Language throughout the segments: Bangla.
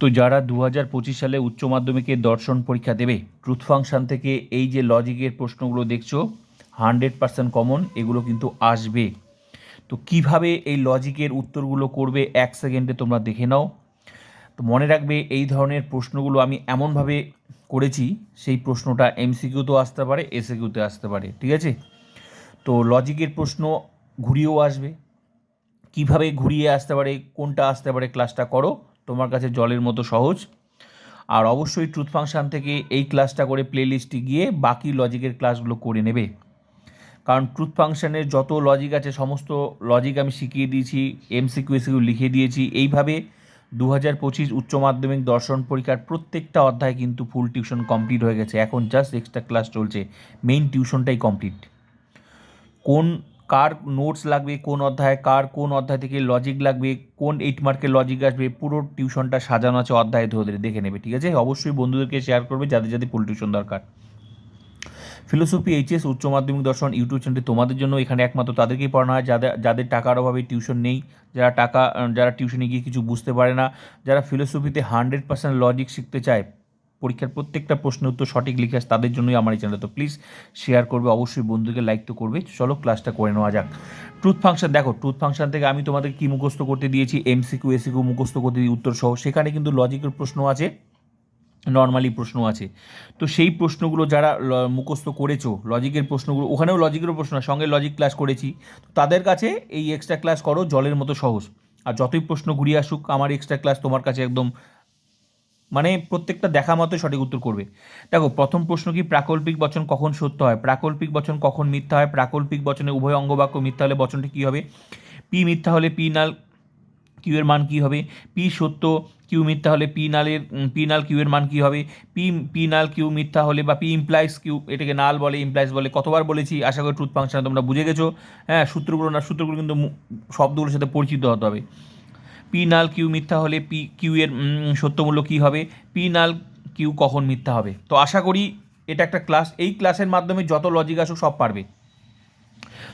তো যারা দু হাজার পঁচিশ সালে উচ্চ মাধ্যমিকের দর্শন পরীক্ষা দেবে ট্রুথ ফাংশন থেকে এই যে লজিকের প্রশ্নগুলো দেখছ হান্ড্রেড পার্সেন্ট কমন এগুলো কিন্তু আসবে। তো কীভাবে এই লজিকের উত্তরগুলো করবে, এক সেকেন্ডে তোমরা দেখে নাও। তো মনে রাখবে, এই ধরনের প্রশ্নগুলো আমি এমনভাবে করেছি, সেই প্রশ্নটা এমসিকিউতেও আসতে পারে এসএকিউতে আসতে পারে, ঠিক আছে? তো লজিকের প্রশ্ন ঘুরিয়েও আসবে। কীভাবে ঘুরিয়ে আসতে পারে, কোনটা আসতে পারে ক্লাসটা করো। তোমার কাছে জলের মতো সহজ। আর অবশ্যই ট্রুথ ফাংশান থেকে এই ক্লাসটা করে প্লেলিস্টে গিয়ে বাকি লজিকের ক্লাসগুলো করে নেবে। কারণ ট্রুথ ফাংশনের যত লজিক আছে, সমস্ত লজিক আমি শিখিয়ে দিয়েছি এমসিকিউ এসিকিউ লিখে দিয়েছি। এইভাবে দু হাজার পঁচিশ উচ্চ মাধ্যমিক দর্শন পরীক্ষার প্রত্যেকটা অধ্যায় কিন্তু ফুল টিউশন কমপ্লিট হয়ে গেছে। এখন জাস্ট এক্সট্রা ক্লাস চলছে। মেইন টিউশনটাই কমপ্লিট কোন কার নোটস লাগবে, কোন অধ্যায় কার, কোন অধ্যায় থেকে লজিক লাগবে, কোন এইট মার্কের লজিক আসবে, পুরো টিউশনটা সাজানো আছে অধ্যায় ধরে দেখে নেবে, ঠিক আছে? অবশ্যই বন্ধুদেরকে শেয়ার করবে যাদের যাদের ফুল টিউশন দরকার। ফিলোসফি এইচএস উচ্চ মাধ্যমিক দর্শন ইউটিউব চ্যানেলটি তোমাদের জন্য, এখানে একমাত্র তাদেরকেই পড়ানো হয়, যাদের যাদের টাকার অভাবে টিউশন নেই, যারা টাকা, যারা টিউশনে গিয়ে কিছু বুঝতে পারে না, যারা ফিলোসফিতে হান্ড্রেড পার্সেন্ট লজিক শিখতে চায় পরীক্ষার প্রত্যেকটা প্রশ্নের উত্তর সঠিক লিখে আসে, তাদের জন্যই আমার এই চ্যানেল তো প্লিজ শেয়ার করবে, অবশ্যই বন্ধুকে লাইক তো করবে। চলো ক্লাসটা করে নেওয়া যাক। ট্রুথ ফাংশন দেখো ট্রুথ ফাংশন থেকে আমি তোমাদের কি মুখস্থ করতে দিয়েছি এমসিকিউ এসিকিউ মুখস্থ করতে দিই উত্তর সহ। সেখানে কিন্তু লজিকের প্রশ্ন আছে নর্মালি প্রশ্ন আছে। তো সেই প্রশ্নগুলো যারা মুখস্থ করেছ লজিকের প্রশ্নগুলো, ওখানেও লজিকেরও প্রশ্ন সঙ্গে লজিক ক্লাস করেছি। তো তাদের কাছে এই এক্সট্রা ক্লাস করো, জলের মতো সহজ। আর যতই প্রশ্ন ঘুরিয়ে আসুক, আমার এক্সট্রা ক্লাস তোমার কাছে একদম মানে প্রত্যেকটা দেখা মতোই সঠিক উত্তর করবে। দেখো, প্রথম প্রশ্ন কি, প্রাকল্পিক বচন কখন সত্য হয়? প্রাকল্পিক বচন কখন মিথ্যা হয়? প্রাকল্পিক বচনে উভয় অঙ্গবাক্য মিথ্যা হলে বচনটি কী হবে? পি মিথ্যা হলে পি নাল কিউ এর মান কী হবে? পি সত্য কিউ মিথ্যা হলে পি নালের পি নাল কিউ এর মান কী হবে? পি পি নাল কিউ মিথ্যা হলে বা পি ইমপ্লাইজ কিউ এটাকে নাল বলে ইমপ্লাইস বলে কতবার বলেছি? আশা করি ট্রুথ ফাংশন তোমরা বুঝে গেছো। হ্যাঁ সূত্রগুলো না, সূত্রগুলো কিন্তু শব্দগুলোর সাথে পরিচিত হতে হবে। পি নাল কিউ মিথ্যা হলে পি কিউ এর সত্যমূল্য কী হবে? পি নাল কিউ কখন মিথ্যা হবে? তো আশা করি এটা একটা ক্লাস। এই ক্লাসের মাধ্যমে যত লজিক আসুক সব পারবে।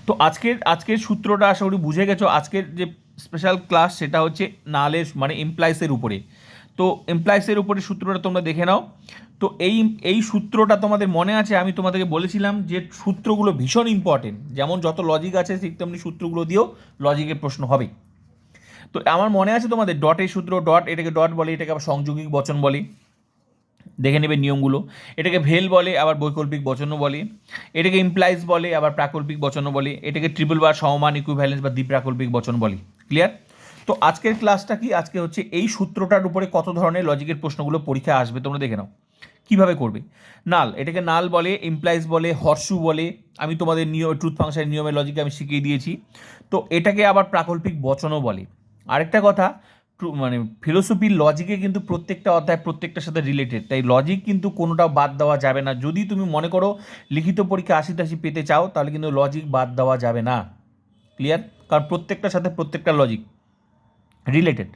তো আজকের আজকের সূত্রটা আশা করি বুঝে গেছো। আজকের যে স্পেশাল ক্লাস সেটা হচ্ছে নালের মানে এমপ্লয়েসের উপরে। তো এমপ্লয়েসের উপরে সূত্রটা তোমরা দেখে নাও। তো এই এই সূত্রটা তোমাদের মনে আছে? আমি তোমাদেরকে বলেছিলাম যে সূত্রগুলো ভীষণ ইম্পর্টেন্ট যেমন যত লজিক আছে, ঠিক তেমনি সূত্রগুলো দিয়েও লজিকের প্রশ্ন হবে। তো আমার মনে আছে তোমাদের ডটের সূত্র ডট এটাকে ডট বলে, এটাকে আবার সংযোগিক বচন বলে। দেখে নেবে নিয়মগুলো। এটাকে ভেল বলে, আবার বৈকল্পিক বচনও বলে। এটাকে ইমপ্লাইজ বলে, আবার প্রাকল্পিক বচনও বলে। এটাকে ট্রিপল বা সমমান ইকুইভ্যালেন্স বা দ্বিপ্রাকল্পিক বচন বলে। ক্লিয়ার তো আজকের ক্লাসটা কি? আজকে হচ্ছে এই সূত্রটার উপরে কত ধরনের লজিকের প্রশ্নগুলো পরীক্ষা আসবে, তোমরা দেখে নাও। কীভাবে করবে? নাল, এটাকে নাল বলে ইমপ্লাইজ বলে হর্ষু বলে। আমি তোমাদের নিয়ম ট্রুথ ফাংশনের নিয়মের লজিকে আমি শিখিয়ে দিয়েছি। তো এটাকে আবার প্রাকল্পিক বচনও বলে। আরেকটা কথা মানে ফিলোসফির লজিকে কিন্তু প্রত্যেকটা অধ্যায় প্রত্যেকটার সাথে রিলেটেড তাই লজিক কিন্তু কোনোটাও বাদ দেওয়া যাবে না। যদি তুমি মনে করো লিখিত পরীক্ষা আশি তাশি পেতে চাও, তাহলে কিন্তু লজিক বাদ দেওয়া যাবে না। ক্লিয়ার কারণ প্রত্যেকটার সাথে প্রত্যেকটা লজিক রিলেটেড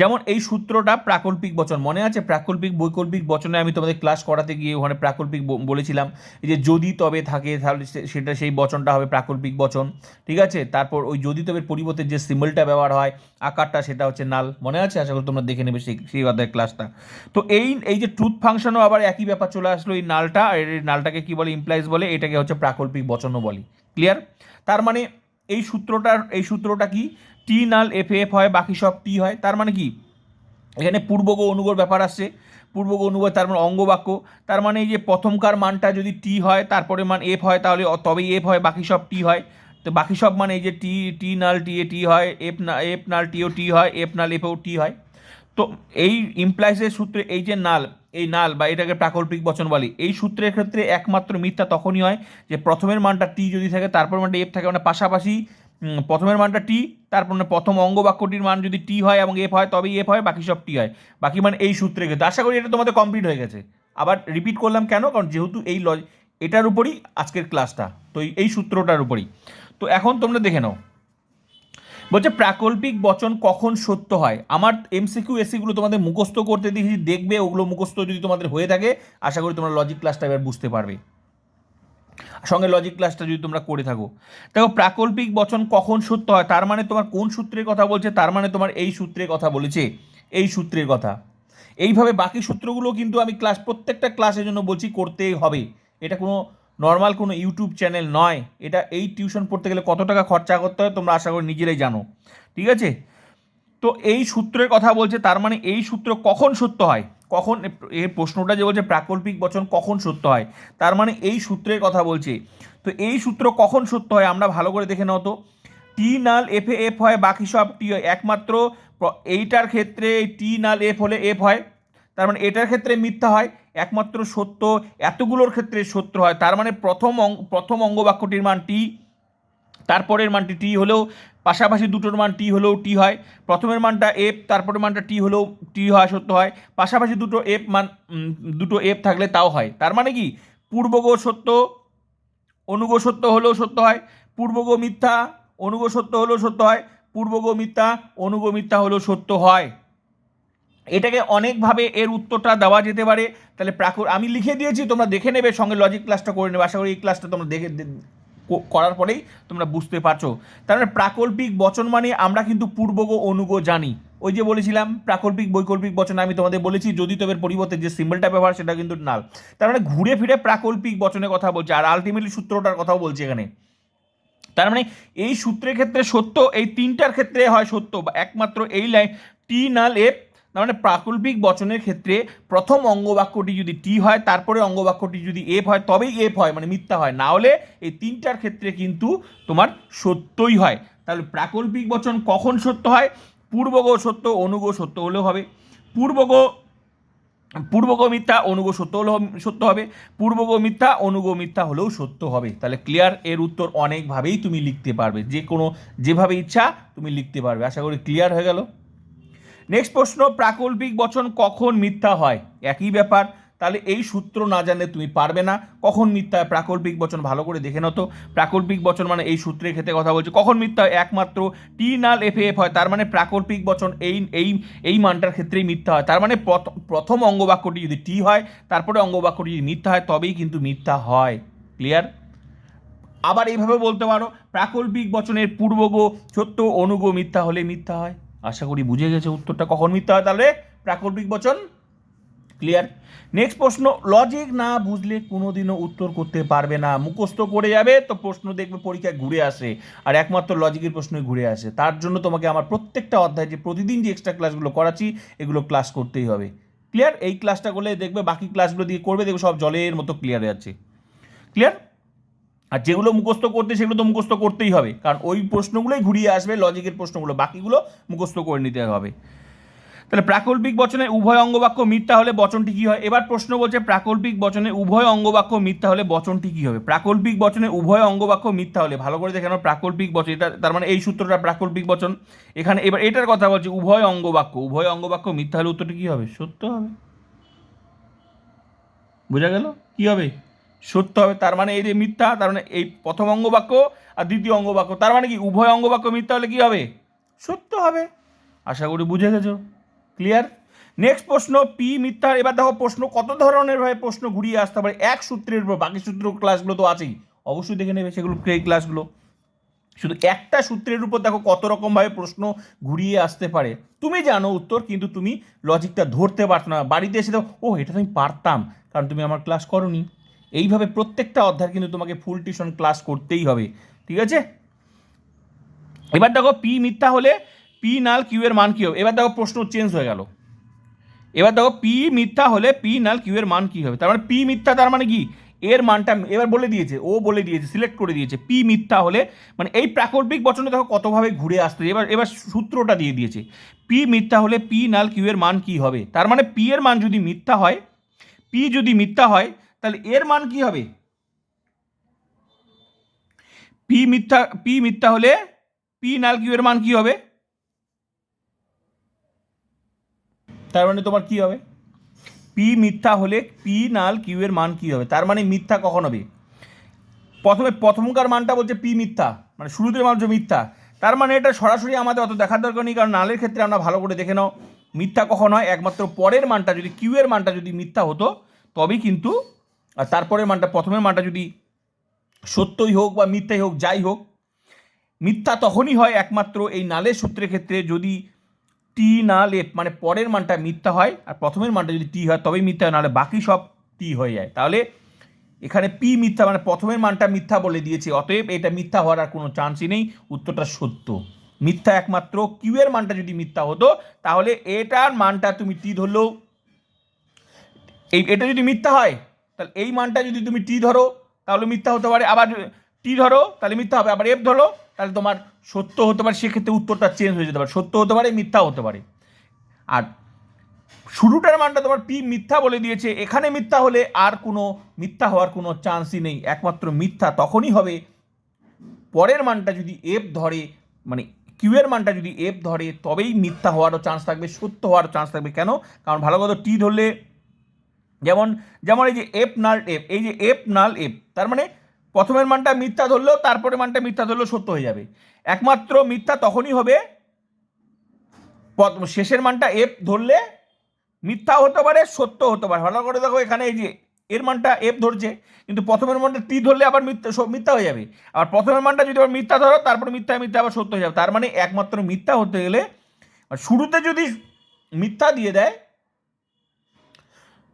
যেমন এই সূত্রটা প্রাকল্পিক বচন, মনে আছে? প্রাকল্পিক বৈকল্পিক বচনে আমি তোমাদের ক্লাস করাতে গিয়ে ওখানে প্রাকল্পিক বলেছিলাম যে যদি তবে থাকে, তাহলে সেটা সেই বচনটা হবে প্রাকল্পিক বচন, ঠিক আছে? তারপর ওই যদি তবে পরিবর্তে যে সিম্বলটা ব্যবহার হয়, আকারটা, সেটা হচ্ছে নাল, মনে আছে? আশা করি তোমরা দেখে নেবে সেই সেই অধ্যায়ের ক্লাসটা তো এই এই যে ট্রুথ ফাংশনও আবার একই ব্যাপার চলে আসলো, এই নালটা, আর এই নালটাকে কী বলে? ইমপ্লাইজ বলে, এটাকে হচ্ছে প্রাকল্পিক বচনও বলি। ক্লিয়ার তার মানে এই সূত্রটার এই সূত্রটা কি? টি নাল এফ এফ হয়, বাকি সব টি হয়, তার মানে কি? এখানে পূর্বগ অনুগর ব্যাপার আসছে। পূর্বগ অনুগর, তার মানে অঙ্গবাক্য। তার মানে এই যে প্রথমকার মানটা যদি টি হয়, তারপরে মান এফ হয়, তাহলে তবেই এফ হয়, বাকি সব টি হয়। তো বাকি সব মানে এই যে টি টি নাল, টি, এ, টি হয় এফ না এফ নাল টিও টি হয় এফ নাল এফও টি হয়। তো এই ইমপ্লাইসের সূত্রে এই যে নাল, এই নাল বা এটাকে প্রাকল্পিক বচন বলি, এই সূত্রের ক্ষেত্রে একমাত্র মিথ্যা তখনই হয় যে প্রথমের মানটা টি যদি থাকে, তারপর মানটা এফ থাকে। মানে পাশাপাশি প্রথমের মানটা টি তারপর মানে প্রথম অঙ্গ বাক্যটির মান যদি টি হয় এবং এফ হয়, তবেই এফ হয়, বাকি সব টি হয়। বাকি মানে এই সূত্রে ক্ষেত্রে আশা করি এটা তোমাদের কমপ্লিট হয়ে গেছে। আবার রিপিট করলাম কেন? কারণ যেহেতু এই লজ এটার উপরই আজকের ক্লাসটা তো এই- এই সূত্রটার উপরই। তো এখন তোমরা দেখে নাও। বলছে, প্রাকল্পিক বচন কখন সত্য হয়? আমার এমসিকিউ এসিগুলো তোমাদের মুখস্থ করতে দিয়েছি, দেখবে ওগুলো মুখস্থ যদি তোমাদের হয়ে থাকে, আশা করি তোমরা লজিক ক্লাসটা এবার বুঝতে পারবে। সঙ্গে লজিক ক্লাসটা যদি তোমরা করে থাকো। দেখো, প্রাকল্পিক বচন কখন সত্য হয়? তার মানে তোমার কোন সূত্রের কথা বলছে? তার মানে তোমার এই সূত্রের কথা বলেছে। এই সূত্রের কথা। এইভাবে বাকি সূত্রগুলো কিন্তু আমি ক্লাস প্রত্যেকটা ক্লাসের জন্য বলছি করতেই হবে। এটা কোনো নর্মাল কোনো ইউটিউব চ্যানেল নয়। এটা এই টিউশন পড়তে গেলে কত টাকা খরচা করতে হয় তোমরা আশা করি নিজেরাই জানো। ঠিক আছে? তো এই সূত্রের কথা বলছে, তার মানে এই সূত্র কখন সত্য হয়? কখন এর প্রশ্নটা যে বলছে প্রাকল্পিক বচন কখন সত্য হয়, তার মানে এই সূত্রের কথা বলছে। তো এই সূত্র কখন সত্য হয় আমরা ভালো করে দেখে নাও তো। টি নাল এফ এ এফ হয়, বাকি সব টি হয়। একমাত্র এইটার ক্ষেত্রে টি নাল এফ হলে এফ হয়, তার মানে এটার ক্ষেত্রে মিথ্যা হয়, একমাত্র সত্য, এতগুলোর ক্ষেত্রে সত্য হয়। তার মানে প্রথম প্রথম অঙ্গবাক্যটির মান টি তারপরের মানটি টি হলেও, পাশাপাশি দুটোর মান টি হলেও টি হয়। প্রথমের মানটা এফ তারপরের মানটা টি হলেও টি হয় সত্য হয়। পাশাপাশি দুটো এফ মান দুটো এফ থাকলে তাও হয়। তার মানে কি? পূর্বগো সত্য, অনুগো সত্য হলেও সত্য হয়। পূর্বগো মিথ্যা, অনুগো সত্য হলেও সত্য হয়। পূর্বগো মিথ্যা, অনুগো মিথ্যা হলেও সত্য হয়। এটাকে অনেকভাবে এর উত্তরটা দেওয়া যেতে পারে। তাহলে প্রাকুর আমি লিখে দিয়েছি, তোমরা দেখে নেবে, সঙ্গে লজিক ক্লাসটা করে নেবে। আশা করি এই ক্লাসটা তোমরা দেখে করার পরেই তোমরা বুঝতে পারছ। তার মানে প্রাকল্পিক বচন মানে আমরা কিন্তু পূর্বগো অনুগো জানি। ওই যে বলেছিলাম, প্রাকল্পিক, বৈকল্পিক বচন আমি তোমাদের বলেছি, যদি তবের পরিবর্তে যে সিম্বলটা ব্যবহার, সেটা কিন্তু নাল। তার মানে ঘুরে ফিরে প্রাকল্পিক বচনের কথা বলছে, আর আলটিমেটলি সূত্রটার কথাও বলছে এখানে। তার মানে এই সূত্রের ক্ষেত্রে সত্য, এই তিনটার ক্ষেত্রে হয় সত্য, বা একমাত্র এই লাইন টি নাল এফ তার মানে প্রাকল্পিক বচনের ক্ষেত্রে প্রথম অঙ্গবাক্যটি যদি টি হয়, তারপরে অঙ্গবাক্যটি যদি এফ হয়, তবেই এফ হয় মানে মিথ্যা হয়। না হলে এই তিনটার ক্ষেত্রে কিন্তু তোমার সত্যই হয়। তাহলে প্রাকল্পিক বচন কখন সত্য হয়? পূর্বগ সত্য, অনুগ সত্য হলেও হবে। পূর্বগ পূর্বগ মিথ্যা, অনুগ সত্য হলেও সত্য হবে। পূর্বগ মিথ্যা, অনুগ মিথ্যা হলেও সত্য হবে। তাহলে ক্লিয়ার এর উত্তর অনেকভাবেই তুমি লিখতে পারবে। যে কোনো, যেভাবে ইচ্ছা তুমি লিখতে পারবে। আশা করি ক্লিয়ার হয়ে গেল। নেক্সট প্রশ্ন, প্রাকল্পিক বচন কখন মিথ্যা হয়? একই ব্যাপার। তাহলে এই সূত্র না জানলে তুমি পারবে না। কখন মিথ্যা হয়? প্রাকল্পিক বচন ভালো করে দেখে নতো প্রাকল্পিক বচন মানে এই সূত্রের ক্ষেত্রে কথা বলছে। কখন মিথ্যা হয়? একমাত্র টি নাল এফ এফ হয়। তার মানে প্রাকল্পিক বচন এই এই এই মানটার ক্ষেত্রেই মিথ্যা হয়। তার মানে প্রথ- প্রথম অঙ্গবাক্যটি যদি টি হয়, তারপরে অঙ্গবাক্যটি যদি মিথ্যা হয়, তবেই কিন্তু মিথ্যা হয়। ক্লিয়ার আবার এইভাবে বলতে পারো, প্রাকল্পিক বচনের পূর্বগো সত্য অনুগো মিথ্যা হলে মিথ্যা হয়। আশা করি বুঝে গেছে উত্তরটা। কখন মিথ্যা হয় তাহলে? প্রাকল্পিক বচন? ক্লিয়ার নেক্সট প্রশ্ন লজিক না বুঝলে কোনোদিনও উত্তর করতে পারবে না। মুখস্থ করে যাবে, তো প্রশ্ন দেখবে পরীক্ষায় ঘুরে আসে। আর একমাত্র লজিকের প্রশ্নই ঘুরে আসে। তার জন্য তোমাকে আমার প্রত্যেকটা অধ্যায় যে প্রতিদিন যে এক্সট্রা ক্লাসগুলো করাচ্ছি, এগুলো ক্লাস করতেই হবে। ক্লিয়ার এই ক্লাসটা করলে দেখবে বাকি ক্লাসগুলো দিয়ে করবে, দেখবে সব জলের মতো ক্লিয়ার হয়ে যাচ্ছে। ক্লিয়ার আর যেগুলো মুখস্থ করতে, সেগুলো তো মুখস্থ করতেই হবে। কারণ ওই প্রশ্নগুলোই ঘুরিয়ে আসবে, লজিকের প্রশ্নগুলো। বাকিগুলো মুখস্থ করে নিতে হবে। তাহলে প্রাকল্পিক বচনে উভয় অঙ্গবাক্য মিথ্যা হলে বচনটি কী হয়? এবার প্রশ্ন বলছে, প্রাকল্পিক বচনে উভয় অঙ্গবাক্য মিথ্যা হলে বচনটি কী হবে? প্রাকল্পিক বচনে উভয় অঙ্গবাক্য মিথ্যা হলে ভালো করে দেখে নাও, প্রাকল্পিক বচন, এটা তার মানে এই সূত্রটা প্রাকল্পিক বচন। এখানে এবার এটার কথা বলছি, উভয় অঙ্গবাক্য উভয় অঙ্গবাক্য মিথ্যা হলে উত্তরটি কী হবে? সত্য হবে। বোঝা গেল? কি হবে? সত্য হবে, তার মানে এই যে মিথ্যা, তার মানে এই প্রথম অঙ্গবাক্য আর দ্বিতীয় অঙ্গবাক্য, তার মানে কি উভয় অঙ্গবাক্য মিথ্যা হলে কি হবে? সত্য হবে। আশা করি বুঝে গেছো ক্লিয়ার নেক্সট প্রশ্ন পি মিথ্যা, এবার দেখো প্রশ্ন কত ধরনের ভাবে প্রশ্ন ঘুরিয়ে আসতে পারে? এক সূত্রের উপর, বাকি সূত্র ক্লাসগুলো তো আছেই। অবশ্যই দেখে নেবে সেগুলো এই ক্লাসগুলো শুধু একটা সূত্রের উপর দেখো কত রকমভাবে প্রশ্ন ঘুরিয়ে আসতে পারে। তুমি জানো উত্তর, কিন্তু তুমি লজিকটা ধরতে পারছ না। বাড়িতে এসে দেখো ও এটা তো আমি পারতাম, কারণ তুমি আমার ক্লাস করনি। এইভাবে প্রত্যেকটা অধ্যায় কিন্তু তোমাকে ফুল টিউশন ক্লাস করতেই হবে, ঠিক আছে? এবার দেখো পি মিথ্যা হলে পি নাল কিউ এর মান কী হবে? এবার দেখো প্রশ্ন চেঞ্জ হয়ে গেল। এবার দেখো পি মিথ্যা হলে পি নাল কিউ এর মান কী হবে? তার মানে পি মিথ্যা তার মানে কি? এর মানটা এবার বলে দিয়েছে, ও বলে দিয়েছে সিলেক্ট করে দিয়েছে। পি মিথ্যা হলে মানে এই প্রাকল্পিক বচনে দেখো কতভাবে ঘুরে আসতে এবার এবার সূত্রটা দিয়ে দিয়েছে। পি মিথ্যা হলে পি নাল কিউ এর মান কী হবে? তার মানে পি এর মান যদি মিথ্যা হয় পি যদি মিথ্যা হয় তাহলে এর মান কি হবে? পি মিথ্যা পি মিথ্যা হলে পি নাল কিউ এর মান কি হবে? তার মানে তোমার কি হবে? পি মিথ্যা হলে পি নাল কিউ এর মান কি হবে? তার মানে মিথ্যা কখন হবে? প্রথমে প্রথমকার মানটা বলছে পি মিথ্যা মানে শুরুতে মান হচ্ছে মিথ্যা। তার মানে এটা সরাসরি আমাদের অত দেখার দরকার নেই, কারণ নালের ক্ষেত্রে আমরা ভালো করে দেখে নাও, মিথ্যা কখন হয়? একমাত্র পরের মানটা, যদি কিউ এর মানটা যদি মিথ্যা হতো, তবেই কিন্তু আর তারপরের মানটা, প্রথমের মানটা যদি সত্যই হোক বা মিথ্যাই হোক, যাই হোক, মিথ্যা তখনই হয় একমাত্র এই নালের সূত্রের ক্ষেত্রে যদি টি না লেপ মানে পরের মানটা মিথ্যা হয় আর প্রথমের মানটা যদি টি হয়, তবেই মিথ্যা হয় নাহলে বাকি সব টি হয়ে যায়। তাহলে এখানে পি মিথ্যা মানে প্রথমের মানটা মিথ্যা বলে দিয়েছে, অতএব এটা মিথ্যা হওয়ার আর কোনো চান্সই নেই, উত্তরটা সত্য। মিথ্যা একমাত্র কিউ এর মানটা যদি মিথ্যা হতো, তাহলে এটার মানটা তুমি টি ধরলেও, এই, এটা যদি মিথ্যা হয় তাহলে এই মানটা যদি তুমি টি ধরো, তাহলে মিথ্যা হতে পারে। আবার টি ধরো, তাহলে মিথ্যা হবে। আবার এফ ধরো, তাহলে তোমার সত্য হতে পারে, সেক্ষেত্রে উত্তরটা চেঞ্জ হয়ে যেতে পারে। সত্য হতে পারে মিথ্যা হতে পারে। আর শুরুটার মানটা তোমার পি মিথ্যা বলে দিয়েছে। এখানে মিথ্যা হলে আর কোনো মিথ্যা হওয়ার কোনো চান্সই নেই। একমাত্র মিথ্যা তখনই হবে। পরের মানটা যদি এফ ধরে মানে কিউয়ের মানটা যদি এফ ধরে, তবেই মিথ্যা হওয়ারও চান্স থাকবে, সত্য হওয়ারও চান্স থাকবে। কেন? কারণ ভালো কথা টি ধরলে যেমন যেমন এই যে এফ নাল এফ এই যে এফ নাল এফ তার মানে প্রথমের মানটা মিথ্যা ধরলেও তারপরে মানটা মিথ্যা ধরলেও সত্য হয়ে যাবে। একমাত্র মিথ্যা তখনই হবে শেষের মানটা এফ ধরলে মিথ্যা হতে পারে সত্য হতে পারে। ভালো করে দেখো এখানে এই যে এর মানটা এফ ধরছে, কিন্তু প্রথমের মানটা টি ধরলে আবার মিথ্যা মিথ্যা হয়ে যাবে। আর প্রথমের মানটা যদি আবার মিথ্যা ধরো, তারপরে মিথ্যা মিথ্যা আবার সত্য হয়ে যাবে। তার মানে একমাত্র মিথ্যা হতে গেলে, শুরুতে যদি মিথ্যা দিয়ে দেয়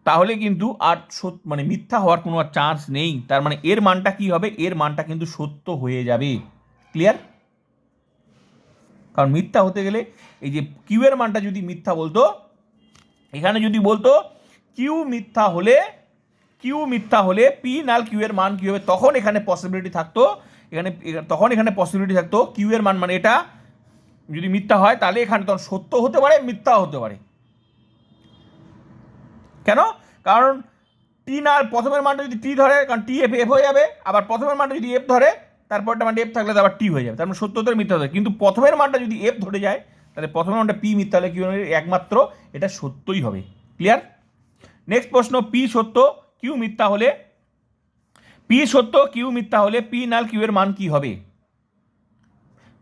তাহলে কিন্তু আর সত্য মানে মিথ্যা হওয়ার কোনো আর চান্স নেই। তার মানে এর মানটা কি হবে? এর মানটা কিন্তু সত্য হয়ে যাবে। ক্লিয়ার কারণ মিথ্যা হতে গেলে এই যে কিউ এর মানটা যদি মিথ্যা বলতো, এখানে যদি বলতো কিউ মিথ্যা হলে কিউ মিথ্যা হলে পি নাল কিউ এর মান কি হবে? তখন এখানে পসিবিলিটি থাকতো। এখানে তখন এখানে পসিবিলিটি থাকতো। কিউ এর মান মানে এটা। যদি মিথ্যা হয়, তাহলে এখানে তখন সত্য হতে পারে মিথ্যা হতে পারে। কেন? কারণ টি না প্রথমের মানটা যদি টি ধরে, কারণ টি এফ এফ হয়ে যাবে, আবার প্রথমের মানটা যদি এফ ধরে, তারপরটা মানটা এফ থাকলে আবার টি হয়ে যাবে। তার মানে সত্য হতে মিথ্যা হতে কিন্তু প্রথমের মানটা যদি এফ ধরে যায়, তাহলে প্রথমের মানটা পি মিথ্যা হলে কি একমাত্র এটা সত্যই হবে। ক্লিয়ার নেক্সট প্রশ্ন পি সত্য কিউ মিথ্যা হলে? পি সত্য কিউ মিথ্যা হলে পি নাল কিউ এর মান কি হবে?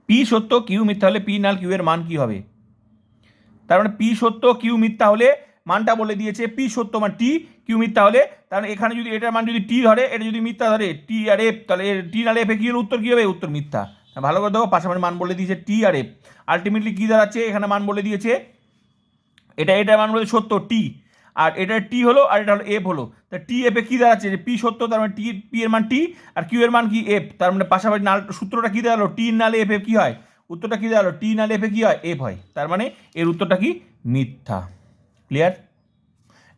পি সত্য কিউ মিথ্যা হলে পি নাল কিউ এর মান কি হবে? তার মানে পি সত্য কিউ মিথ্যা হলে মানটা বলে দিয়েছে পি সত্য মানে টি কিউ মিথ্যা হলে, তাহলে এখানে যদি এটার মান যদি টি ধরে, এটা যদি মিথ্যা ধরে টি আর এফ তাহলে টি আর এফে কি হলো উত্তর কি হবে? উত্তর মিথ্যা। ভালো করে দেখো, পাশাপাশি মান বলে দিয়েছে টি আর এফ আলটিমেটলি কী দাঁড়াচ্ছে? এখানে মান বলে দিয়েছে, এটা এটার মান বলে সত্য টি আর এটা টি হলো, আর এটা হলো এফ হলো। তা টি এফে কী দাঁড়াচ্ছে? যে পি সত্য, তার মানে টি পি এর মান টি আর কিউ এর মান কি এফ তার মানে পাশাপাশি নাল, সূত্রটা কী দাঁড়াল? টি নালে এফ এফ কী হয়? উত্তরটা কী দাঁড়াল? টি নালে এফে কী হয়? এফ হয়। তার মানে এর উত্তরটা কি? মিথ্যা। ক্লিয়ার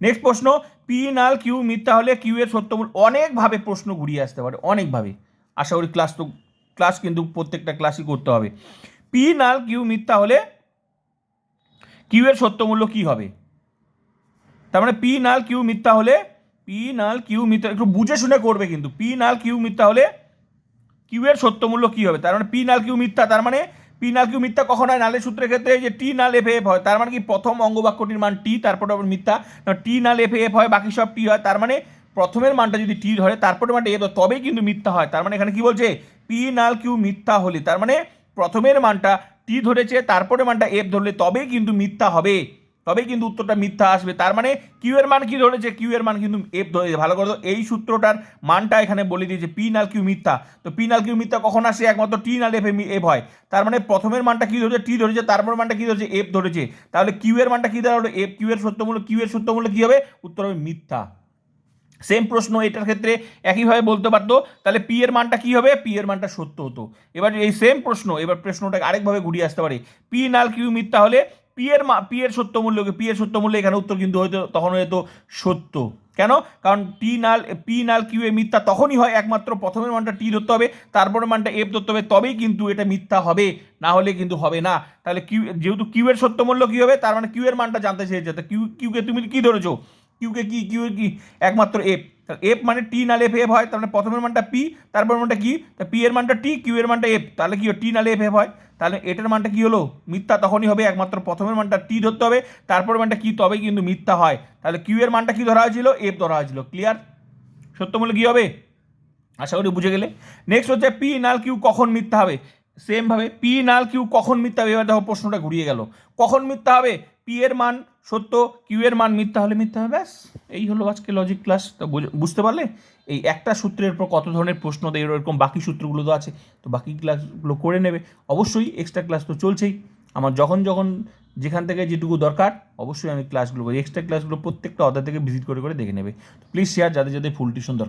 নেক্সট প্রশ্ন পি নাল কিউ মিথ্যা হলে কিউ এর সত্যমূল অনেকভাবে প্রশ্ন ঘুরিয়ে আসতে পারে, অনেকভাবে। আশা করি ক্লাস তো ক্লাস কিন্তু প্রত্যেকটা ক্লাসই করতে হবে। পি নাল কিউ মিথ্যা হলে কিউ এর সত্যমূল্য কি হবে? তার মানে পি নাল কিউ মিথ্যা হলে পি নাল কিউ মিথ্যা, একটু বুঝে শুনে করবে কিন্তু। পি নাল কিউ মিথ্যা হলে কিউ এর সত্যমূল্য কি হবে? তার মানে পি নাল কিউ মিথ্যা, তার মানে পি নাল কিউ মিথ্যা কখন হয় নালে সূত্রের ক্ষেত্রে যে টি নাল এফ এফ হয়, তার মানে কি প্রথম অঙ্গবাক্যটির মান টি, তারপরে আবার মিথ্যা। টি নাল এফ এফ হয়, বাকি সব টি হয়, তার মানে প্রথমের মানটা যদি টি ধরে তারপরে মানটা এফ তবেই কিন্তু মিথ্যা হয়। তার মানে এখানে কি বলছে? পি নাল কিউ মিথ্যা হলে, তার মানে প্রথমের মানটা টি ধরেছে তারপরে মানটা এফ ধরলে তবেই কিন্তু মিথ্যা হবে। তবেই কিন্তু উত্তরটা মিথ্যা আসবে। তার মানে কিউ এর মান কি ধরেছে কিউ এর মান কিন্তু এফ ধরেছে ভালো করে এই সূত্রটার মানটা এখানে বলে দিয়েছে পি নাল কিউ মিথ্যা। তো পি নাল কিউ মিথ্যা কখন আসে? একমাত্র টি নাল এফ এফ হয়। তার মানে প্রথমের মানটা কি ধরেছে? টি ধরেছে, তারপর মানটা কি ধরেছে? এফ ধরেছে। তাহলে কিউ এর মানটা কি দাঁড়াল? এফ কিউ এর সত্যমূল্য কিউ এর সত্যমূল্য কি হবে? উত্তর হবে মিথ্যা। সেম প্রশ্ন, এটার ক্ষেত্রে একইভাবে বলতে পারতো। তাহলে পি এর মানটা কি হবে? পি এর মানটা সত্য হতো। এবার এই সেম প্রশ্ন, এবার প্রশ্নটাকে আরেকভাবে ঘুরিয়ে আসতে পারে। পি নাল কিউ মিথ্যা হলে পি এর মা পি এর সত্য মূল্য পি এর সত্য মূল্য এখানে উত্তর কিন্তু হয়তো তখন হয়তো সত্য। কেন? কারণ টি নাল পি নাল কিউ এ মিথ্যা তখনই হয়, একমাত্র প্রথমের মানটা টি ধরতে হবে তারপরে মানটা এফ ধরতে হবে, তবেই কিন্তু এটা মিথ্যা হবে, না হলে কিন্তু হবে না। তাহলে কিউ যেহেতু কিউ এর সত্য মূল্য কী হবে, তার মানে কিউ এর মানটা জানতে চেয়েছে। কিউ কিউকে তুমি কি ধরেছো? কিউকে কি কিউ কি? একমাত্র এফ এফ মানে টি নালে এফ এফ হয়, তার মানে প্রথমের মানটা পি তারপর মানটা কি? তা পি এর মানটা টি কিউ এর মানটা এফ তাহলে কি টি নালে এফ এফ হয়। তাহলে এটার মানটা কি হলো? মিথ্যা, তখনই হবে, একমাত্র প্রথমের মানটা টি ধরতে হবে তারপর মানটা কি? তবেই কিন্তু মিথ্যা হয়। তাহলে কিউ এর মানটা কি ধরা হয়েছিল? এফ ধরা হয়েছিল। ক্লিয়ার সত্য সত্যমূল্য কি হবে? আশা করি বুঝে গেলে। নেক্সট হচ্ছে পি নাল কিউ কখন মিথ্যা হবে? সেমভাবে পি নাল কিউ কখন মিথ্যা হবে? এবার দেখো প্রশ্নটা ঘুরিয়ে গেল। কখন মিথ্যা হবে? পি এর মান সত্য কিউ এর মান মিথ্যা হলে মিথ্যা হবে, ব্যাস। এই হলো আজকে লজিক ক্লাস তো বুঝ- বুঝতে পারলে? এই একটা সূত্রের উপর কত ধরনের প্রশ্ন দেয়, এরকম বাকি সূত্রগুলো তো আছে, তো বাকি ক্লাসগুলো করে নেবে। অবশ্যই এক্সট্রা ক্লাস তো চলছেই। আমার যখন যখন যেখান থেকে যেটুকু দরকার, অবশ্যই আমি ক্লাসগুলো এক্সট্রা ক্লাসগুলো প্রত্যেকটা অধ্যায় থেকে ভিজিট করে করে দেখে নেবে। প্লিজ শেয়ার যাদের যাদের ফুল টিউশন দরকার।